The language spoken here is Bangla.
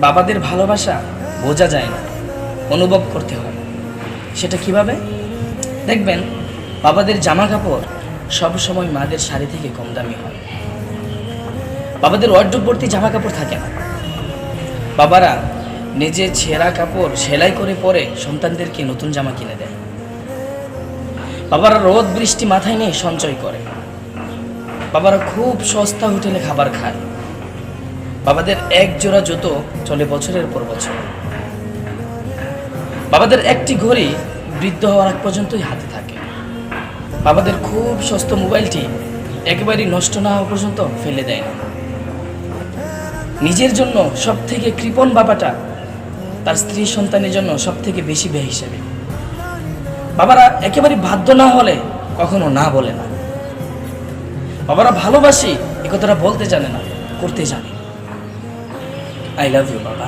বাবাদের ভালোবাসা বোঝা যায় না, অনুভব করতে হয়। সেটা কীভাবে? দেখবেন, বাবাদের জামা কাপড় সব সময় মাদের শাড়ি থেকে কম দামি হয়। বাবাদের ভর্তি জামা কাপড় থাকে না। বাবারা নিজের ছেঁড়া কাপড় সেলাই করে পরে সন্তানদেরকে নতুন জামা কিনে দেয়। বাবারা রোদ বৃষ্টি মাথায় নিয়ে সঞ্চয় করে। বাবারা খুব সস্তা হোটেলে খাবার খায়। বাবাদের এক জোড়া জুতো চলে বছরের পর বছর। বাবাদের একটি ঘড়ি বৃদ্ধ হওয়ার আগ পর্যন্তই হাতে থাকে। বাবাদের খুব সস্তা মোবাইলটি একেবারেই নষ্ট না হওয়া পর্যন্ত ফেলে দেয় না। নিজের জন্য সব থেকে কৃপণ বাবাটা তার স্ত্রী সন্তানের জন্য সব থেকে বেশি ব্যয় হিসেবে। বাবারা একেবারে বাধ্য না হলে কখনো না বলে না। বাবারা ভালোবাসি এ কথাটা বলতে জানে না করতে জানে আই লাভ ইউ বাবা।